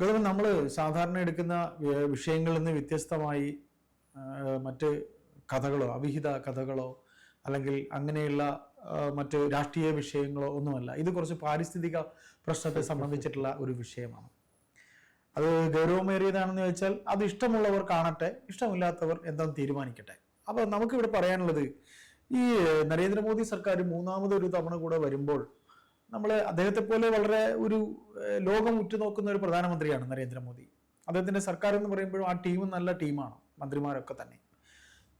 ഗൗതം നമ്മൾ സാധാരണ എടുക്കുന്ന വിഷയങ്ങളിൽ നിന്ന് വ്യത്യസ്തമായി മറ്റ് കഥകളോ അവിഹിത കഥകളോ അല്ലെങ്കിൽ അങ്ങനെയുള്ള മറ്റ് രാഷ്ട്രീയ വിഷയങ്ങളോ ഒന്നുമല്ല. ഇത് കുറച്ച് പാരിസ്ഥിതിക പ്രശ്നത്തെ സംബന്ധിച്ചിട്ടുള്ള ഒരു വിഷയമാണ്. അത് ഗൗരവമേറിയതാണെന്ന് വെച്ചാൽ അത് ഇഷ്ടമുള്ളവർ കാണട്ടെ ഇഷ്ടമില്ലാത്തവർ എന്താണെന്ന് തീരുമാനിക്കട്ടെ? അപ്പോൾ നമുക്കിവിടെ പറയാനുള്ളത് ഈ നരേന്ദ്രമോദി സർക്കാർ മൂന്നാമതൊരു തവണ കൂടെ വരുമ്പോൾ നമ്മൾ അദ്ദേഹത്തെ പോലെ വളരെ ഒരു ലോകം ഉറ്റുനോക്കുന്ന ഒരു പ്രധാനമന്ത്രിയാണ് നരേന്ദ്രമോദി. അദ്ദേഹത്തിന്റെ സർക്കാർ എന്ന് പറയുമ്പോഴും ആ ടീം നല്ല ടീമാണ് മന്ത്രിമാരൊക്കെ തന്നെ.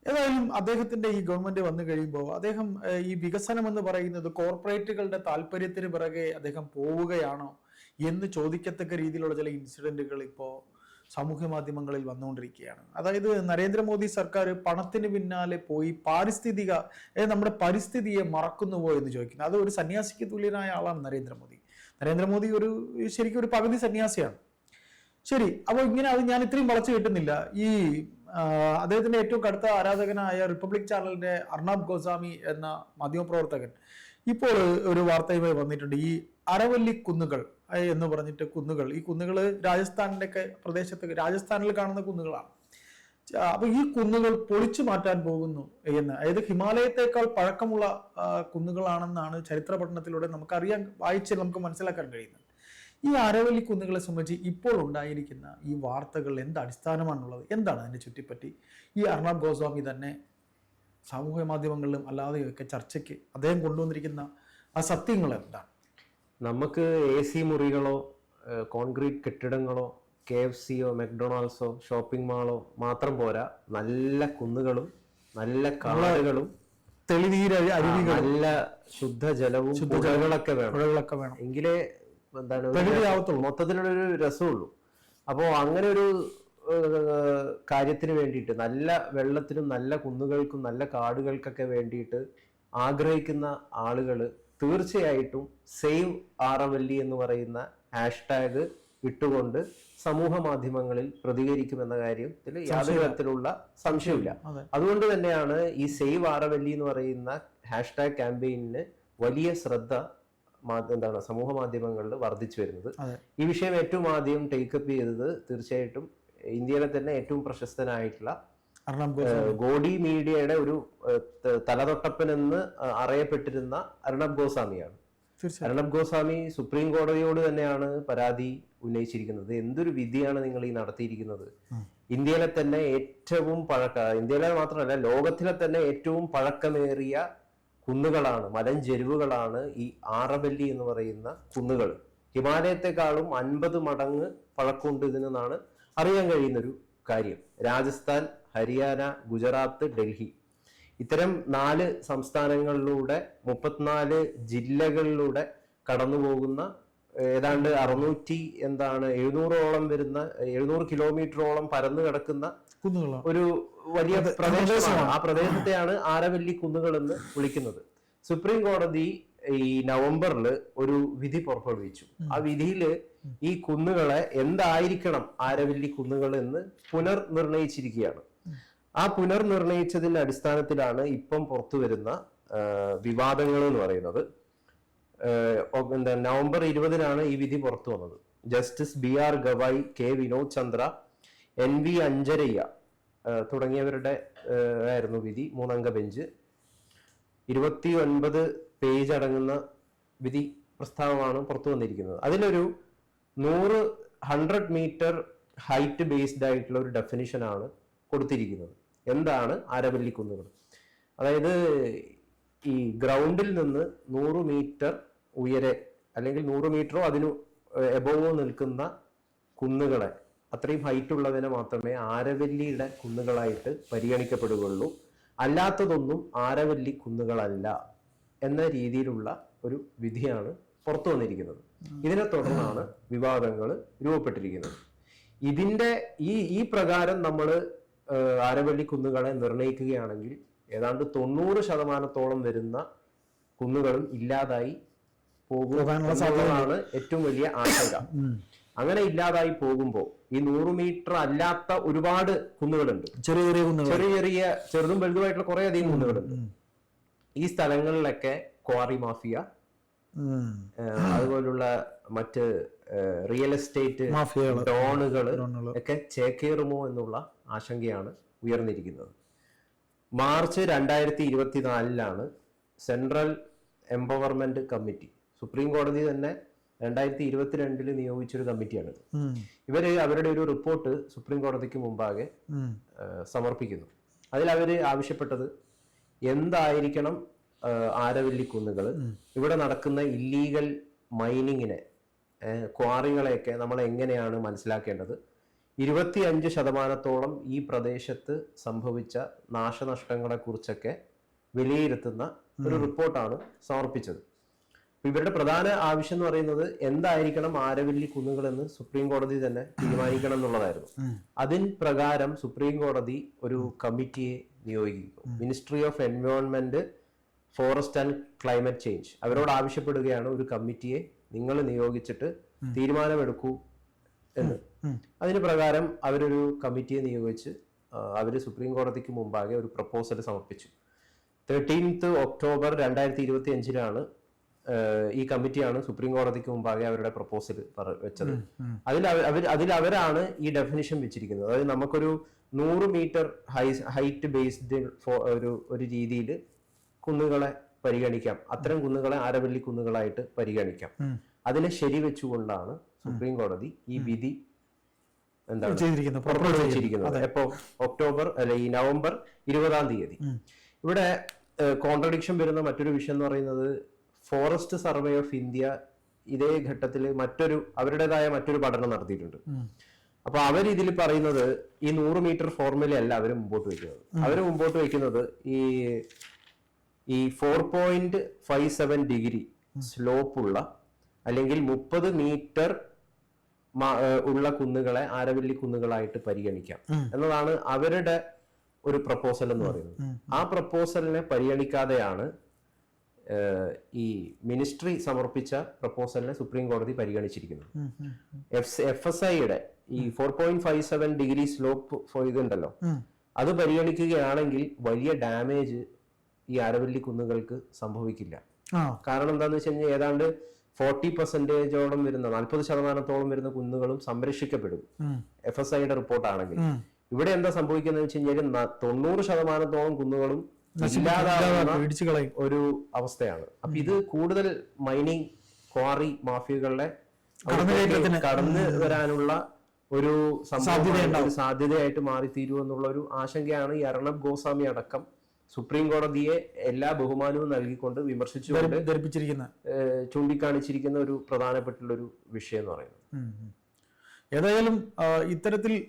ഏതായാലും അദ്ദേഹത്തിന്റെ ഈ ഗവൺമെന്റ് വന്നു കഴിയുമ്പോൾ അദ്ദേഹം ഈ വികസനം എന്ന് പറയുന്നത് കോർപ്പറേറ്റുകളുടെ താല്പര്യത്തിന് പിറകെ അദ്ദേഹം പോവുകയാണോ എന്ന് ചോദിക്കത്തക്ക രീതിയിലുള്ള ചില ഇൻസിഡന്റുകൾ ഇപ്പോൾ സാമൂഹ്യ മാധ്യമങ്ങളിൽ വന്നുകൊണ്ടിരിക്കുകയാണ്. അതായത് നരേന്ദ്രമോദി സർക്കാർ പണത്തിന് പിന്നാലെ പോയി പാരിസ്ഥിതിക നമ്മുടെ പരിസ്ഥിതിയെ മറക്കുന്നുവോ എന്ന് ചോദിക്കുന്നത് അത് ഒരു സന്യാസിക്ക് തുല്യനായ ആളാണ് നരേന്ദ്രമോദി. നരേന്ദ്രമോദി ഒരു ശരിക്കും ഒരു പകുതി സന്യാസിയാണ്. ശരി അപ്പോൾ ഇങ്ങനെ അത് ഞാൻ ഇത്രയും വളച്ചു കിട്ടുന്നില്ല. ഈ അദ്ദേഹത്തിന്റെ ഏറ്റവും കടുത്ത ആരാധകനായ റിപ്പബ്ലിക് ചാനലിന്റെ അർണബ് ഗോസ്വാമി എന്ന മാധ്യമപ്രവർത്തകൻ ഇപ്പോൾ ഒരു വാർത്തയുമായി വന്നിട്ടുണ്ട്. ഈ അരവല്ലി കുന്നുകൾ എന്ന് പറഞ്ഞിട്ട് കുന്നുകൾ. ഈ കുന്നുകൾ രാജസ്ഥാനിന്റെ ഒക്കെ പ്രദേശത്ത് രാജസ്ഥാനിൽ കാണുന്ന കുന്നുകളാണ്. അപ്പൊ ഈ കുന്നുകൾ പൊളിച്ചു മാറ്റാൻ പോകുന്നു എന്ന്. അതായത് ഹിമാലയത്തെക്കാൾ പഴക്കമുള്ള കുന്നുകളാണെന്നാണ് ചരിത്ര പഠനത്തിലൂടെ നമുക്കറിയാൻ വായിച്ച് നമുക്ക് മനസ്സിലാക്കാൻ കഴിയുന്നത്. ഈ അരവല്ലി കുന്നുകളെ സംബന്ധിച്ച് ഇപ്പോൾ ഉണ്ടായിരിക്കുന്ന ഈ വാർത്തകൾ എന്ത് അടിസ്ഥാനമാണുള്ളത്? എന്താണ് അതിനെ ചുറ്റിപ്പറ്റി? ഈ അർണബ് ഗോസ്വാമി തന്നെ സാമൂഹ്യ മാധ്യമങ്ങളിലും അല്ലാതെയൊക്കെ ചർച്ചയ്ക്ക് അദ്ദേഹം കൊണ്ടുവന്നിരിക്കുന്ന ആ സത്യങ്ങൾ എന്താണ്? നമുക്ക് എ സി മുറികളോ കോൺക്രീറ്റ് കെട്ടിടങ്ങളോ കെ എഫ് സിയോ മെക്ഡൊണാൾഡ്സോ ഷോപ്പിംഗ് മാളോ മാത്രം പോരാ. നല്ല കുന്നുകളും നല്ല കാടുകളും തെളിനീര നല്ല ശുദ്ധജലവും പുഴകളൊക്കെ വേണം. പുഴകളൊക്കെ വേണം. എങ്കിലേ എന്താണ്. മൊത്തത്തിലുള്ളൊരു രസമുള്ളൂ. അപ്പോൾ അങ്ങനെ ഒരു കാര്യത്തിന് വേണ്ടിയിട്ട് നല്ല വെള്ളത്തിനും നല്ല കുന്നുകൾക്കും നല്ല കാടുകൾക്കൊക്കെ വേണ്ടിയിട്ട് ആഗ്രഹിക്കുന്ന ആളുകൾ തീർച്ചയായിട്ടും സേവ് ആറവല്ലി എന്ന് പറയുന്ന ഹാഷ്ടാഗ് ഇട്ടുകൊണ്ട് സമൂഹ മാധ്യമങ്ങളിൽ പ്രതികരിക്കുമെന്ന കാര്യത്തിൽ യാതൊരു തരത്തിലുള്ള സംശയമില്ല അതുകൊണ്ട് തന്നെയാണ് ഈ സേവ് ആറവല്ലി എന്ന് പറയുന്ന ഹാഷ്ടാഗ് ക്യാമ്പയിന് വലിയ ശ്രദ്ധ എന്താണ് സമൂഹ മാധ്യമങ്ങളിൽ വർദ്ധിച്ചു വരുന്നത്. ഈ വിഷയം ഏറ്റവും ആദ്യം ടേക്കപ്പ് ചെയ്തത് തീർച്ചയായിട്ടും ഇന്ത്യയിലെ തന്നെ ഏറ്റവും പ്രശസ്തനായിട്ടുള്ള ഗോഡി മീഡിയയുടെ ഒരു തലതൊട്ടപ്പൻ എന്ന് അറിയപ്പെട്ടിരുന്ന അർണബ് ഗോസ്വാമിയാണ്. അർണബ് ഗോസ്വാമി സുപ്രീം കോടതിയോട് തന്നെയാണ് പരാതി ഉന്നയിച്ചിരിക്കുന്നത്. എന്തൊരു വിധിയാണ് നിങ്ങൾ ഈ നടത്തിയിരിക്കുന്നത്? ഇന്ത്യയിലെ തന്നെ ഏറ്റവും പഴക്ക ഇന്ത്യയിലെ മാത്രമല്ല ലോകത്തിലെ തന്നെ ഏറ്റവും പഴക്കമേറിയ കുന്നുകളാണ് മലഞ്ചെരുവുകളാണ് ഈ ആറബല്ലി എന്ന് പറയുന്ന കുന്നുകൾ. ഹിമാലയത്തെക്കാളും അൻപത് മടങ്ങ് പഴക്കമുണ്ട് ഇതിനെന്നാണ് അറിയാൻ കഴിയുന്നൊരു കാര്യം. രാജസ്ഥാൻ ഹരിയാന ഗുജറാത്ത് ഡൽഹി. ഇത്തരം നാല് സംസ്ഥാനങ്ങളിലൂടെ മുപ്പത്തിനാല് ജില്ലകളിലൂടെ കടന്നു പോകുന്ന ഏതാണ്ട് അറുന്നൂറ്റി എന്താണ് എഴുന്നൂറോളം വരുന്ന എഴുന്നൂറ് കിലോമീറ്ററോളം പരന്നു കിടക്കുന്ന ഒരു വലിയ പ്രദേശമാണ്. പ്രദേശമാണ്. ആ പ്രദേശത്തെയാണ് ആരവല്ലി കുന്നുകൾ എന്ന് വിളിക്കുന്നത്. സുപ്രീം കോടതി ഈ നവംബറിൽ ഒരു വിധി പുറപ്പെടുവിച്ചു. ആ വിധിയിൽ ഈ കുന്നുകളെ എന്തായിരിക്കണം ആരവല്ലി കുന്നുകൾ എന്ന് പുനർനിർണയിച്ചിരിക്കുകയാണ്. ആ പുനർനിർണയിച്ചതിന്റെ അടിസ്ഥാനത്തിലാണ് ഇപ്പം പുറത്തു വരുന്ന വിവാദങ്ങൾ എന്ന് പറയുന്നത്. എന്താ നവംബർ ഇരുപതിനാണ് ഈ വിധി പുറത്തു വന്നത്. Justice B R Gavai K Vinod Chandra N V Anjaria തുടങ്ങിയവരുടെ ആയിരുന്നു വിധി മൂന്നംഗ ബെഞ്ച്. ഇരുപത്തി ഒൻപത് പേജ് അടങ്ങുന്ന വിധി പ്രസ്താവമാണ് പുറത്തു വന്നിരിക്കുന്നത്. അതിലൊരു നൂറ് ഹൺഡ്രഡ് മീറ്റർ ഹൈറ്റ് ബേസ്ഡ് ആയിട്ടുള്ള ഒരു ഡെഫിനിഷനാണ് കൊടുത്തിരിക്കുന്നത്. എന്താണ് ആരവല്ലി കുന്നുകൾ അതായത് ഈ ഗ്രൗണ്ടിൽ നിന്ന് നൂറ് മീറ്റർ ഉയരെ അല്ലെങ്കിൽ നൂറ് മീറ്ററോ അതിന് എബോവോ നിൽക്കുന്ന കുന്നുകളെ അത്രയും ഹൈറ്റ് ഉള്ളതിനെ മാത്രമേ ആരവല്ലിയുടെ കുന്നുകളായിട്ട് പരിഗണിക്കപ്പെടുകയുള്ളൂ. അല്ലാത്തതൊന്നും ആരവല്ലി കുന്നുകളല്ല എന്ന രീതിയിലുള്ള ഒരു വിധിയാണ് പുറത്തു വന്നിരിക്കുന്നത്. ഇതിനെ തുടർന്നാണ് വിവാദങ്ങൾ രൂപപ്പെട്ടിരിക്കുന്നത്. ഇതിന്റെ ഈ ഈ പ്രകാരം നമ്മൾ ആരവല്ലി കുന്നുകളെ നിർണയിക്കുകയാണെങ്കിൽ ഏതാണ്ട് തൊണ്ണൂറ് ശതമാനത്തോളം വരുന്ന കുന്നുകളും ഇല്ലാതായി പോകും പോകാനുള്ള എന്നുള്ളതാണ് ഏറ്റവും വലിയ ആശങ്ക. അങ്ങനെ ഇല്ലാതായി പോകുമ്പോൾ ഈ നൂറ് മീറ്റർ അല്ലാത്ത ഒരുപാട് കുന്നുകളുണ്ട്. ചെറിയ ചെറിയ കുന്നുകൾ. ചെറിയ ചെറിയ ചെറുതും വലുതുമായിട്ടുള്ള കുറെ അധികം കുന്നുകളുണ്ട്. ഈ സ്ഥലങ്ങളിലൊക്കെ ക്വാറി മാഫിയ അതുപോലുള്ള മറ്റ് റിയൽ എസ്റ്റേറ്റ് ഡോണുകൾ ഒക്കെ ചേക്കേറുമോ എന്നുള്ള ആശങ്കയാണ് ഉയർന്നിരിക്കുന്നത്. മാർച്ച് രണ്ടായിരത്തി ഇരുപത്തിനാലിലാണ് സെൻട്രൽ എംപവർമെന്റ് കമ്മിറ്റി സുപ്രീം കോടതി തന്നെ രണ്ടായിരത്തി ഇരുപത്തിരണ്ടിൽ നിയോഗിച്ചൊരു കമ്മിറ്റിയാണിത്. ഇവർ അവരുടെ ഒരു റിപ്പോർട്ട് സുപ്രീം കോടതിക്ക് മുമ്പാകെ സമർപ്പിക്കുന്നു. അതിൽ അവർ ആവശ്യപ്പെട്ടത് എന്തായിരിക്കണം ആരവല്ലിക്കുന്നുകൾ ആരവല്ലി കുന്നുകൾ ഇവിടെ നടക്കുന്ന ഇല്ലീഗൽ മൈനിങ്ങിനെ ക്വാറികളെയൊക്കെ നമ്മൾ എങ്ങനെയാണ് മനസ്സിലാക്കേണ്ടത്? ഇരുപത്തിയഞ്ച് ശതമാനത്തോളം ഈ പ്രദേശത്ത് സംഭവിച്ച നാശനഷ്ടങ്ങളെ കുറിച്ചൊക്കെ വിലയിരുത്തുന്ന ഒരു റിപ്പോർട്ടാണ് സമർപ്പിച്ചത്. ഇവരുടെ പ്രധാന ആവശ്യം എന്ന് പറയുന്നത് എന്തായിരിക്കണം ആരവല്ലി കുന്നുകൾ എന്ന് സുപ്രീം കോടതി തന്നെ തീരുമാനിക്കണം എന്നുള്ളതായിരുന്നു. അതിൻ പ്രകാരം സുപ്രീം കോടതി ഒരു കമ്മിറ്റിയെ നിയോഗിക്കുന്നു. Ministry of environment forest and climate change അവരോട് ആവശ്യപ്പെടുകയാണ് ഒരു കമ്മിറ്റിയെ നിങ്ങൾ നിയോഗിച്ചിട്ട് തീരുമാനമെടുക്കൂ എന്ന്. അതിന് പ്രകാരം അവരൊരു കമ്മിറ്റിയെ നിയോഗിച്ച് അവർ സുപ്രീം കോടതിക്ക് മുമ്പാകെ ഒരു പ്രപ്പോസൽ സമർപ്പിച്ചു. തേർട്ടീൻത്ത് ഒക്ടോബർ രണ്ടായിരത്തി ഇരുപത്തി അഞ്ചിലാണ് ഈ കമ്മിറ്റിയാണ് സുപ്രീം കോടതിക്ക് മുമ്പാകെ അവരുടെ പ്രപ്പോസൽ വെച്ചത്. അതിൽ അവർ അതിൽ അവരാണ് ഈ ഡെഫിനിഷൻ വെച്ചിരിക്കുന്നത്. അതായത് നമുക്കൊരു നൂറ് മീറ്റർ ഹൈ ഹൈറ്റ് ബേസ്ഡ് ഒരു ഒരു രീതിയിൽ കുന്നുകളെ പരിഗണിക്കാം. അത്തരം കുന്നുകളെ ആരവല്ലി കുന്നുകളായിട്ട് പരിഗണിക്കാം. അതിനെ ശരിവെച്ചുകൊണ്ടാണ് സുപ്രീം കോടതി ഈ വിധി എന്താണ്? ചെയ്തിരിക്കുന്നു പുറപ്പെടുവിച്ചിരിക്കുന്നത് എപ്പോ ഒക്ടോബർ അല്ലെ ഈ നവംബർ ഇരുപതാം തീയതി. ഇവിടെ കോൺട്രഡിക്ഷൻ വരുന്ന മറ്റൊരു വിഷയം എന്ന് പറയുന്നത് ഫോറസ്റ്റ് സർവേ ഓഫ് ഇന്ത്യ ഇതേ ഘട്ടത്തിൽ മറ്റൊരു അവരുടേതായ മറ്റൊരു പഠനം നടത്തിയിട്ടുണ്ട്. അപ്പൊ അവർ ഇതിൽ പറയുന്നത് ഈ നൂറ് മീറ്റർ ഫോർമുല അല്ല അവർ മുമ്പോട്ട് വയ്ക്കുന്നത്. അവർ മുമ്പോട്ട് വയ്ക്കുന്നത് ഈ ഈ four point five seven degree സ്ലോപ്പുള്ള അല്ലെങ്കിൽ മുപ്പത് മീറ്റർ ഉള്ള കുന്നുകളെ ആരവല്ലി കുന്നുകളായിട്ട് പരിഗണിക്കാം. എന്നതാണ് അവരുടെ ഒരു പ്രപ്പോസൽ എന്ന് പറയുന്നത്. ആ പ്രപ്പോസലിനെ പരിഗണിക്കാതെയാണ് ഈ മിനിസ്ട്രി സമർപ്പിച്ച പ്രപ്പോസലിനെ സുപ്രീം കോടതി പരിഗണിച്ചിരിക്കുന്നത്. എഫ് എസ് ഐയുടെ ഈ four point five seven degree slope ഇതുണ്ടല്ലോ. അത് പരിഗണിക്കുകയാണെങ്കിൽ വലിയ ഡാമേജ് ഈ അരവല്ലി കുന്നുകൾക്ക് സംഭവിക്കില്ല. കാരണം എന്താന്ന് വെച്ച് കഴിഞ്ഞാൽ ഏതാണ്ട് ഫോർട്ടി പെർസെന്റേജോളം വരുന്ന നാൽപ്പത് ശതമാനത്തോളം വരുന്ന കുന്നുകളും സംരക്ഷിക്കപ്പെടും. എഫ് എസ് ഐയുടെ റിപ്പോർട്ടാണെങ്കിൽ. ആണെങ്കിൽ ഇവിടെ എന്താ സംഭവിക്കുന്നത് വെച്ച് കഴിഞ്ഞാൽ തൊണ്ണൂറ് ശതമാനത്തോളം കുന്നുകളും ഒരു അവസ്ഥയാണ്. അപ്പൊ ഇത് കൂടുതൽ മൈനിങ് ക്വാറി മാഫിയകളുടെ കടന്നു വരാനുള്ള ഒരു സാധ്യതയായിട്ട് മാറി എന്നുള്ള ഒരു ആശങ്കയാണ് ഈ അർണബ് ഗോസ്വാമി അടക്കം സുപ്രീം കോടതിയെ എല്ലാ ബഹുമാനവും നൽകിക്കൊണ്ട് വിമർശിച്ചുകൊണ്ട് ധരി- ധരിപ്പിച്ചിരിക്കുന്ന. ചൂണ്ടിക്കാണിച്ചിരിക്കുന്ന ഒരു പ്രധാനപ്പെട്ടുള്ള ഒരു വിഷയം എന്ന് പറയുന്നത്. ഏതായാലും ഇത്തരത്തിൽ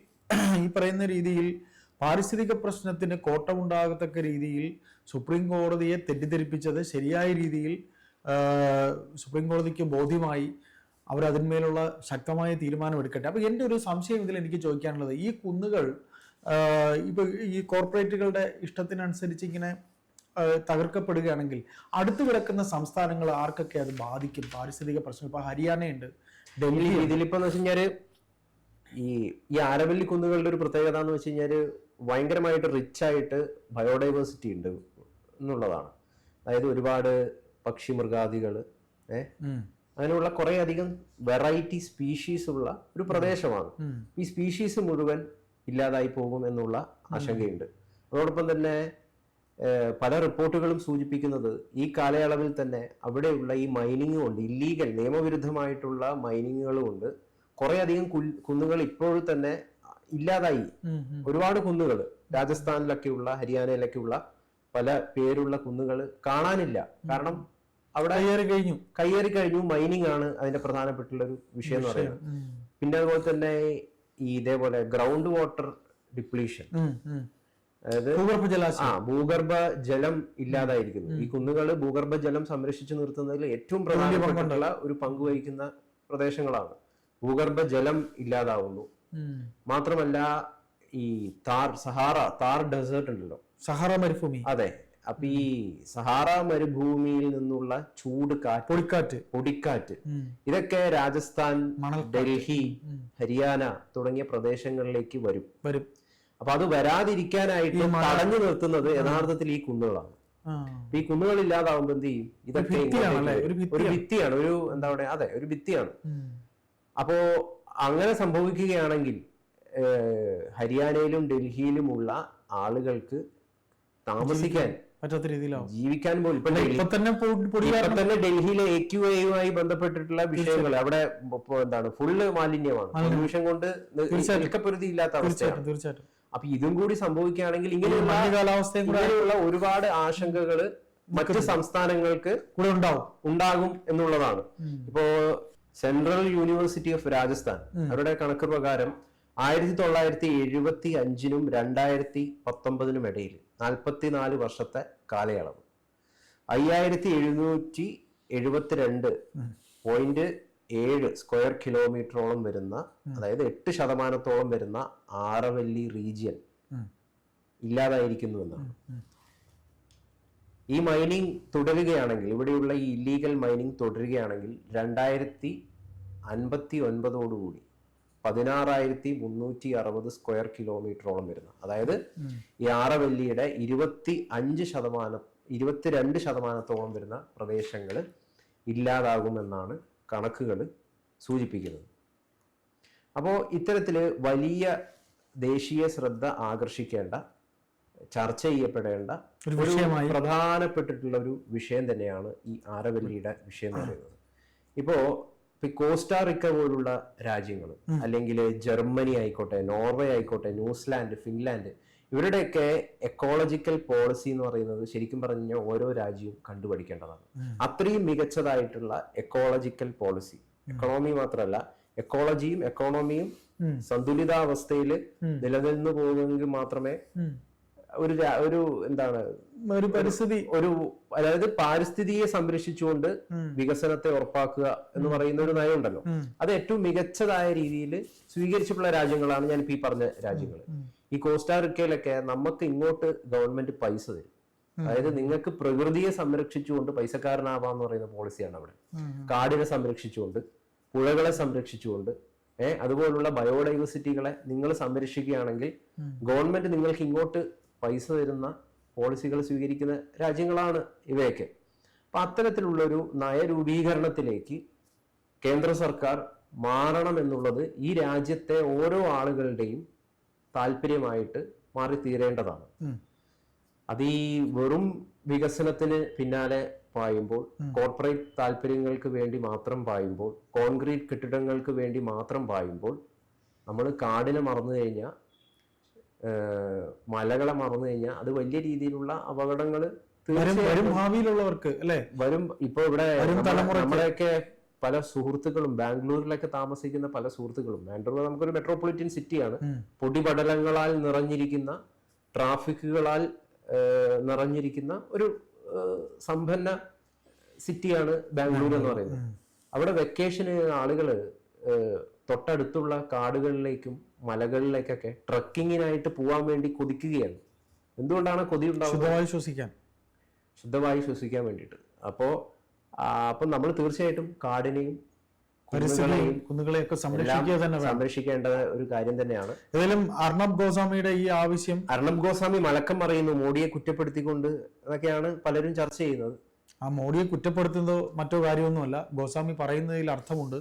ഈ പറയുന്ന രീതിയിൽ പാരിസ്ഥിതിക പ്രശ്നത്തിന് കോട്ടമുണ്ടാകത്തക്ക രീതിയിൽ സുപ്രീം കോടതിയെ തെറ്റിദ്ധരിപ്പിച്ചത് ശരിയായ രീതിയിൽ സുപ്രീം കോടതിക്ക് ബോധ്യമായി അവർ അതിന്മേലുള്ള ശക്തമായ തീരുമാനം എടുക്കട്ടെ അപ്പോൾ എന്റെ ഒരു സംശയം ഇതിൽ എനിക്ക് ചോദിക്കാനുള്ളത്. ഈ കുന്നുകൾ ആ, ഇപ്പൊ ഈ കോർപ്പറേറ്റുകളുടെ ഇഷ്ടത്തിനനുസരിച്ച് ഇങ്ങനെ തകർക്കപ്പെടുകയാണെങ്കിൽ അടുത്ത് കിടക്കുന്ന സംസ്ഥാനങ്ങൾ ആർക്കൊക്കെ അത് ബാധിക്കും? പാരിസ്ഥിതിക പ്രശ്നം. ഇപ്പൊ ഹരിയാനയുണ്ട് ഡൽഹി ഇതിലിപ്പോ എന്ന് വെച്ച് ഈ ഈ ആരവല്ലി കുന്നുകളുടെ ഒരു പ്രത്യേകത എന്ന് വെച്ച് കഴിഞ്ഞാൽ ഭയങ്കരമായിട്ട് റിച്ച് ആയിട്ട് ബയോഡൈവേഴ്സിറ്റി ഉണ്ട് എന്നുള്ളതാണ്. അതായത് ഒരുപാട് പക്ഷി മൃഗാദികൾ ഏഹ് അങ്ങനെയുള്ള കുറെ അധികം വെറൈറ്റി സ്പീഷീസ് ഉള്ള ഒരു പ്രദേശമാണ്. ഈ സ്പീഷീസ് മുഴുവൻ ഇല്ലാതായി പോകും എന്നുള്ള ആശങ്കയുണ്ട്. അതോടൊപ്പം തന്നെ പല റിപ്പോർട്ടുകളും സൂചിപ്പിക്കുന്നത് ഈ കാലയളവിൽ തന്നെ അവിടെയുള്ള ഈ മൈനിങ് കൊണ്ട് ഇല്ലീഗൽ നിയമവിരുദ്ധമായിട്ടുള്ള മൈനിങ്ങുകൾ കൊണ്ട് കുറെ അധികം കുന്നുകൾ ഇപ്പോഴും തന്നെ ഇല്ലാതായി. ഒരുപാട് കുന്നുകൾ രാജസ്ഥാനിലൊക്കെയുള്ള ഹരിയാനയിലൊക്കെയുള്ള പല പേരുള്ള കുന്നുകൾ കാണാനില്ല. കാരണം അവിടെ കയ്യേറി കഴിഞ്ഞു. കയ്യേറി കഴിഞ്ഞു. മൈനിങ് ആണ് അതിന്റെ പ്രധാനപ്പെട്ടുള്ള ഒരു വിഷയം എന്ന് പറയുന്നത്. പിന്നെ അതുപോലെ തന്നെ ഈ ഇതേപോലെ ഗ്രൗണ്ട് വാട്ടർ ഡിപ്ലീഷൻ. അതായത് ഭൂഗർഭ ആ ഭൂഗർഭ ജലം ഇല്ലാതായിരിക്കുന്നു. ഈ കുന്നുകൾ ഭൂഗർഭ ജലം സംരക്ഷിച്ചു നിർത്തുന്നതിൽ ഏറ്റവും പ്രധാനപ്പെട്ടുള്ള ഒരു പങ്ക് വഹിക്കുന്ന പ്രദേശങ്ങളാണ്. ഭൂഗർഭ ജലം ഇല്ലാതാവുന്നു. മാത്രമല്ല ഈ താർ സഹാറ താർ ഡെസേർട്ട് ഉണ്ടല്ലോ. സഹാറ മരുഭൂമി. അതെ. അപ്പൊ ഈ സഹാറ മരുഭൂമിയിൽ നിന്നുള്ള ചൂട് കാറ്റ് പൊടിക്കാറ്റ്. പൊടിക്കാറ്റ്. ഇതൊക്കെ രാജസ്ഥാൻ ഡൽഹി ഹരിയാന തുടങ്ങിയ പ്രദേശങ്ങളിലേക്ക് വരും. വരും. അപ്പൊ അത് വരാതിരിക്കാനായിട്ട് തടഞ്ഞു നിർത്തുന്നത് യഥാർത്ഥത്തിൽ ഈ കുന്നുകളാണ്. ഈ കുന്നുകൾ ഇല്ലാതാവുമ്പോ എന്ത് ചെയ്യും? ഇതൊക്കെ ഒരു ഭിത്തിയാണ്. ഒരു എന്താ പറയാ? അതെ ഒരു ഭിത്തിയാണ്. അപ്പോ അങ്ങനെ സംഭവിക്കുകയാണെങ്കിൽ ഹരിയാനയിലും ഡൽഹിയിലുമുള്ള ആളുകൾക്ക് താമസിക്കാൻ പറ്റാത്ത രീതിയിലാവും. ജീവിക്കാൻ പോലും ഇപ്പൊ തന്നെ തന്നെ ഡൽഹിയിലെ എ ക്യു എയുമായി ബന്ധപ്പെട്ടിട്ടുള്ള വിഷയങ്ങൾ അവിടെ എന്താണ് ഫുള്ള് മാലിന്യമാണ്. പൊല്യൂഷൻ നിമിഷം കൊണ്ട് തീർച്ചയായിട്ടും. ഇല്ലാത്ത അവസ്ഥയാണ്. തീർച്ചയായിട്ടും അപ്പൊ ഇതും കൂടി സംഭവിക്കുകയാണെങ്കിൽ ഇങ്ങനെ ഇങ്ങനെയുള്ള കാലാവസ്ഥയും ഇങ്ങനെയുള്ള ഒരുപാട് ആശങ്കകൾ മറ്റ് സംസ്ഥാനങ്ങൾക്ക് കൂടെ ഉണ്ടാവും. ഉണ്ടാകും എന്നുള്ളതാണ്. ഇപ്പോ സെൻട്രൽ യൂണിവേഴ്സിറ്റി ഓഫ് രാജസ്ഥാൻ അവരുടെ കണക്ക് പ്രകാരം ആയിരത്തി തൊള്ളായിരത്തി എഴുപത്തി അഞ്ചിനും രണ്ടായിരത്തി പത്തൊമ്പതിനും ഇടയിൽ നാൽപ്പത്തിനാല് വർഷത്തെ കാലയളവ്. അയ്യായിരത്തി എഴുന്നൂറ്റി എഴുപത്തിരണ്ട് പോയിന്റ് ഏഴ് സ്ക്വയർ കിലോമീറ്ററോളം വരുന്ന അതായത് എട്ട് ശതമാനത്തോളം വരുന്ന ആറവല്ലി റീജിയൻ. ഇല്ലാതായിരിക്കുന്നു എന്നാണ് ഈ മൈനിങ് തുടരുകയാണെങ്കിൽ ഇവിടെയുള്ള ഈ ഇല്ലീഗൽ മൈനിങ് തുടരുകയാണെങ്കിൽ രണ്ടായിരത്തി അൻപത്തി ഒൻപതോടുകൂടി പതിനാറായിരത്തി മുന്നൂറ്റി അറുപത് സ്ക്വയർ കിലോമീറ്ററോളം വരുന്ന അതായത്. ഈ ആറവല്ലിയുടെ ഇരുപത്തി അഞ്ച് ശതമാനം ഇരുപത്തിരണ്ട് ശതമാനത്തോളം വരുന്ന പ്രദേശങ്ങൾ ഇല്ലാതാകുമെന്നാണ് കണക്കുകൾ സൂചിപ്പിക്കുന്നത് അപ്പോൾ ഇത്തരത്തിൽ വലിയ ദേശീയ ശ്രദ്ധ ആകർഷിക്കേണ്ട ചർച്ച ചെയ്യപ്പെടേണ്ട ഒരു പ്രധാനപ്പെട്ടിട്ടുള്ള ഒരു വിഷയം തന്നെയാണ് ഈ ആരവല്ലിയുടെ വിഷയം എന്ന് പറയുന്നത് ഇപ്പോ ഇപ്പൊ കോസ്റ്റാറിക്ക പോലുള്ള രാജ്യങ്ങൾ അല്ലെങ്കിൽ ജർമ്മനി ആയിക്കോട്ടെ നോർവേ ആയിക്കോട്ടെ ന്യൂസിലാൻഡ് ഫിൻലാൻഡ് ഇവരുടെയൊക്കെ എക്കോളജിക്കൽ പോളിസി എന്ന് പറയുന്നത് ശരിക്കും പറഞ്ഞു കഴിഞ്ഞാൽ ഓരോ രാജ്യവും കണ്ടുപഠിക്കേണ്ടതാണ്. അത്രയും മികച്ചതായിട്ടുള്ള എക്കോളജിക്കൽ പോളിസി എക്കണോമി മാത്രമല്ല എക്കോളജിയും എക്കോണമിയും. സന്തുലിതാവസ്ഥയിൽ നിലനിന്നു പോകുമെങ്കിൽ മാത്രമേ. ഒരു ഒരു എന്താണ് ഒരു പരിസ്ഥിതി. ഒരു അതായത് പാരിസ്ഥിതിയെ സംരക്ഷിച്ചുകൊണ്ട് വികസനത്തെ ഉറപ്പാക്കുക എന്ന് പറയുന്ന ഒരു നയമുണ്ടല്ലോ. ഉണ്ടല്ലോ അത് ഏറ്റവും മികച്ചതായ രീതിയിൽ സ്വീകരിച്ചിട്ടുള്ള രാജ്യങ്ങളാണ് ഞാൻ ഇപ്പൊ ഈ പറഞ്ഞ രാജ്യങ്ങൾ ഈ കോസ്റ്റാറിക്കയിലൊക്കെ നമുക്ക് ഇങ്ങോട്ട് ഗവൺമെന്റ് പൈസ തരും. അതായത് നിങ്ങൾക്ക് പ്രകൃതിയെ സംരക്ഷിച്ചുകൊണ്ട് പൈസക്കാരനാവാന്ന് പറയുന്ന പോളിസിയാണ് അവിടെ. കാടിനെ സംരക്ഷിച്ചുകൊണ്ട് പുഴകളെ സംരക്ഷിച്ചുകൊണ്ട് ഏഹ് അതുപോലുള്ള ബയോഡൈവേഴ്സിറ്റികളെ നിങ്ങൾ സംരക്ഷിക്കുകയാണെങ്കിൽ ഗവൺമെന്റ് നിങ്ങൾക്ക് ഇങ്ങോട്ട് പൈസ തരുന്ന പോളിസികൾ സ്വീകരിക്കുന്ന രാജ്യങ്ങളാണ് ഇവയൊക്കെ. അപ്പം അത്തരത്തിലുള്ളൊരു നയരൂപീകരണത്തിലേക്ക് കേന്ദ്ര സർക്കാർ മാറണം എന്നുള്ളത് ഈ രാജ്യത്തെ ഓരോ ആളുകളുടെയും താല്പര്യമായിട്ട് മാറിത്തീരേണ്ടതാണ്. തീരേണ്ടതാണ് അത് ഈ വെറും വികസനത്തിന് പിന്നാലെ പായുമ്പോൾ കോർപ്പറേറ്റ് താല്പര്യങ്ങൾക്ക് വേണ്ടി മാത്രം പായുമ്പോൾ കോൺക്രീറ്റ് കെട്ടിടങ്ങൾക്ക് വേണ്ടി മാത്രം പായുമ്പോൾ നമ്മൾ കാടിനെ മറന്നു കഴിഞ്ഞാൽ മലകളെ മറന്നു കഴിഞ്ഞാൽ അത് വലിയ രീതിയിലുള്ള അപകടങ്ങൾ വരും ഭാവിയിലുള്ളവർക്ക് അല്ലേ? വരും. ഇപ്പൊ ഇവിടെ നമ്മളെയൊക്കെ പല സുഹൃത്തുക്കളും ബാംഗ്ലൂരിലൊക്കെ താമസിക്കുന്ന പല സുഹൃത്തുക്കളും ബാംഗ്ലൂർ നമുക്കൊരു മെട്രോപൊളിറ്റൻ സിറ്റിയാണ്. പൊടിപടലങ്ങളാൽ നിറഞ്ഞിരിക്കുന്ന ട്രാഫിക്കുകളാൽ നിറഞ്ഞിരിക്കുന്ന ഒരു സമ്പന്ന സിറ്റിയാണ് ബാംഗ്ലൂർ എന്ന് പറയുന്നത്. അവിടെ വെക്കേഷന് ആളുകൾ തൊട്ടടുത്തുള്ള കാടുകളിലേക്കും മലകളിലേക്കൊക്കെ ട്രക്കിങ്ങിനായിട്ട് പോകാൻ വേണ്ടി കൊതിക്കുകയാണ്. എന്തുകൊണ്ടാണ് കൊതി ഉണ്ടാവുന്നത്? ശുദ്ധമായി ശ്വസിക്കാൻ. ശുദ്ധവായു ശ്വസിക്കാൻ വേണ്ടിയിട്ട്. അപ്പോൾ അപ്പം നമ്മൾ തീർച്ചയായിട്ടും കാടിനെയും കുന്നുകളെയൊക്കെ സംരക്ഷിക്കുക തന്നെ സംരക്ഷിക്കേണ്ട ഒരു കാര്യം തന്നെയാണ്. ഏതായാലും അർണബ് ഗോസ്വാമിയുടെ ഈ ആവശ്യം അർണബ് ഗോസ്വാമി മലക്കം പറയുന്നു മോഡിയെ കുറ്റപ്പെടുത്തിക്കൊണ്ട് അതൊക്കെയാണ് പലരും ചർച്ച ചെയ്യുന്നത്. ആ മോഡിയെ കുറ്റപ്പെടുത്തുന്നതോ മറ്റോ കാര്യമൊന്നുമല്ല. ഗോസ്വാമി പറയുന്നതിൽ അർത്ഥമുണ്ട്.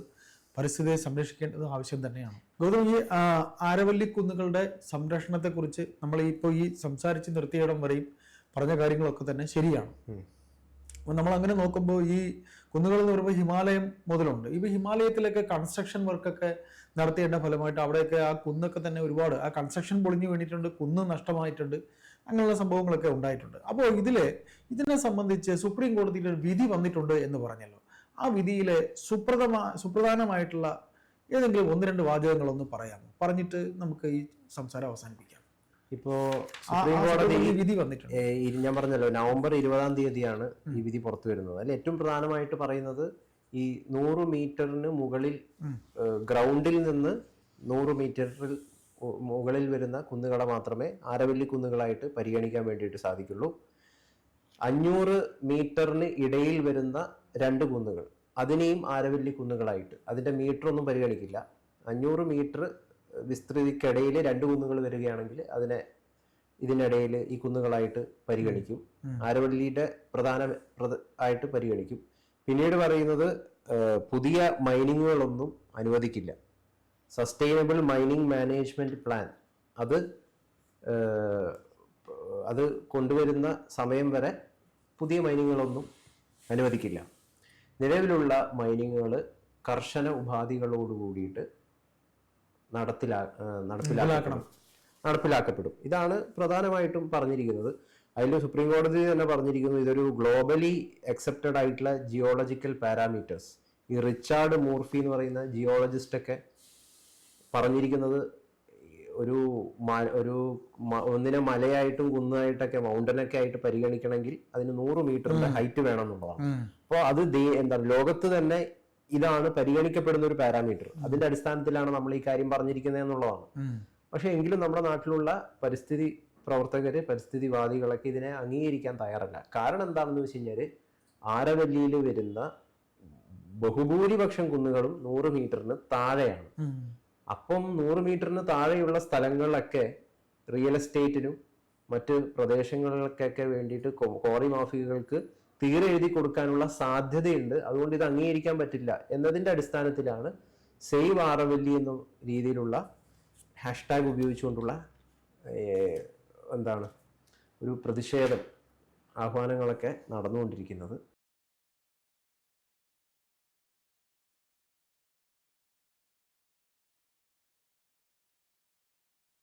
പരിസ്ഥിതിയെ സംരക്ഷിക്കേണ്ടത് ആവശ്യം തന്നെയാണ്. ഗൗതം ഈ ആ, ആരവല്ലി കുന്നുകളുടെ സംരക്ഷണത്തെക്കുറിച്ച് നമ്മൾ ഇപ്പോൾ ഈ സംസാരിച്ച് നിർത്തിയിടം വരെയും പറഞ്ഞ കാര്യങ്ങളൊക്കെ തന്നെ ശരിയാണ്. ഉം. അപ്പോൾ നമ്മൾ അങ്ങനെ നോക്കുമ്പോൾ ഈ കുന്നുകൾ എന്ന് പറയുമ്പോൾ ഹിമാലയം മുതലുണ്ട്. ഇപ്പോൾ ഹിമാലയത്തിലൊക്കെ കൺസ്ട്രക്ഷൻ വർക്കൊക്കെ നടത്തിയതിന്റെ ഫലമായിട്ട് അവിടെയൊക്കെ ആ കുന്നൊക്കെ തന്നെ ഒരുപാട് ആ കൺസ്ട്രക്ഷൻ പൊളിഞ്ഞു വേണ്ടിയിട്ടുണ്ട് കുന്ന് നഷ്ടമായിട്ടുണ്ട് അങ്ങനെയുള്ള സംഭവങ്ങളൊക്കെ ഉണ്ടായിട്ടുണ്ട്. അപ്പോൾ ഇതിൽ ഇതിനെ സംബന്ധിച്ച് സുപ്രീം കോടതിയിൽ ഒരു വിധി വന്നിട്ടുണ്ട് എന്ന് പറഞ്ഞല്ലോ. ആ വിധിയിലെ സുപ്രദമാ സുപ്രധാനമായിട്ടുള്ള ഏതെങ്കിലും ഒന്ന് രണ്ട് വാചകങ്ങളൊന്ന് പറയാമോ? പറഞ്ഞിട്ട് നമുക്ക് ഈ സംസാരം അവസാനിപ്പിക്കാം. ഇപ്പോ സുപ്രീംകോടതി സുപ്രീം കോടതി വിധി വന്നിട്ടുണ്ട്. ഞാൻ പറഞ്ഞല്ലോ നവംബർ ഇരുപതാം തീയതിയാണ് ഈ വിധി പുറത്തു വരുന്നത്. അതിൽ ഏറ്റവും പ്രധാനമായിട്ട് പറയുന്നത് ഈ നൂറ് മീറ്ററിന് മുകളിൽ ഗ്രൗണ്ടിൽ നിന്ന് നൂറ് മീറ്ററിൽ മുകളിൽ വരുന്ന കുന്നുകളെ മാത്രമേ ആരവല്ലി കുന്നുകളായിട്ട് പരിഗണിക്കാൻ വേണ്ടിയിട്ട് സാധിക്കുള്ളൂ. അഞ്ഞൂറ് മീറ്ററിന് ഇടയിൽ വരുന്ന രണ്ട് കുന്നുകൾ. അതിനെയും ആരവല്ലി കുന്നുകളായിട്ട്. അതിന്റെ മീറ്റർ ഒന്നും പരിഗണിക്കില്ല. അഞ്ഞൂറ് മീറ്റർ വിസ്തൃതിക്കിടയിൽ രണ്ട് കുന്നുകൾ വരികയാണെങ്കിൽ അതിനെ ഇതിനിടയിൽ ഈ കുന്നുകളായിട്ട് പരിഗണിക്കും. ആരവള്ളിയുടെ ആരവല്ലിയുടെ പ്രധാന ആയിട്ട് പരിഗണിക്കും. പിന്നീട് പറയുന്നത് പുതിയ മൈനിങ്ങുകളൊന്നും അനുവദിക്കില്ല. Sustainable mining management plan. അത് അത് കൊണ്ടുവരുന്ന സമയം വരെ പുതിയ മൈനിങ്ങുകളൊന്നും അനുവദിക്കില്ല. നിലവിലുള്ള മൈനിങ്ങുകൾ കർശന ഉപാധികളോട് കൂടിയിട്ട് നടപ്പിലാ നടപ്പിലാക്കണം. നടപ്പിലാക്കപ്പെടും. ഇതാണ് പ്രധാനമായിട്ടും പറഞ്ഞിരിക്കുന്നത്. അതിൽ സുപ്രീം കോടതി തന്നെ പറഞ്ഞിരിക്കുന്നു ഇതൊരു ഗ്ലോബലി അക്സെപ്റ്റഡ് ആയിട്ടുള്ള ജിയോളജിക്കൽ പാരാമീറ്റേഴ്സ് ഈ റിച്ചാർഡ് മൂർഫി എന്ന് പറയുന്ന ജിയോളജിസ്റ്റൊക്കെ പറഞ്ഞിരിക്കുന്നത് ഒരു ഒരു ഒന്നിനെ മലയായിട്ടും കുന്നായിട്ടൊക്കെ മൗണ്ടനൊക്കെ ആയിട്ട് പരിഗണിക്കണമെങ്കിൽ അതിന് നൂറ് മീറ്ററിന്റെ ഹൈറ്റ് വേണം എന്നുള്ളതാണ്. അപ്പോൾ അത് എന്താണ് ലോകത്ത് തന്നെ ഇതാണ് പരിഗണിക്കപ്പെടുന്ന ഒരു പാരാമീറ്റർ. അതിന്റെ അടിസ്ഥാനത്തിലാണ് നമ്മൾ ഈ കാര്യം പറഞ്ഞിരിക്കുന്നത് എന്നുള്ളതാണ്. പക്ഷെ എങ്കിലും നമ്മുടെ നാട്ടിലുള്ള പരിസ്ഥിതി പ്രവർത്തകര് പരിസ്ഥിതിവാദികളൊക്കെ ഇതിനെ അംഗീകരിക്കാൻ തയ്യാറല്ല. കാരണം എന്താണെന്ന് വെച്ച് കഴിഞ്ഞാൽ ആരവല്ലിയിൽ വരുന്ന ബഹുഭൂരിപക്ഷം കുന്നുകളും നൂറ് മീറ്ററിന് താഴെയാണ്. അപ്പം നൂറ് മീറ്ററിന് താഴെയുള്ള സ്ഥലങ്ങളിലൊക്കെ റിയൽ എസ്റ്റേറ്റിനും മറ്റ് പ്രദേശങ്ങൾക്കൊക്കെ വേണ്ടിയിട്ട് കോറി മാഫികൾക്ക് തീരെ എഴുതി കൊടുക്കാനുള്ള സാധ്യതയുണ്ട്. അതുകൊണ്ട് ഇത് അംഗീകരിക്കാൻ പറ്റില്ല എന്നതിന്റെ അടിസ്ഥാനത്തിലാണ് സേവ് ആറവല്ലി എന്ന രീതിയിലുള്ള ഹാഷ്ടാഗ് ഉപയോഗിച്ചുകൊണ്ടുള്ള എന്താണ് ഒരു പ്രതിഷേധം ആഹ്വാനങ്ങളൊക്കെ നടന്നുകൊണ്ടിരിക്കുന്നത്.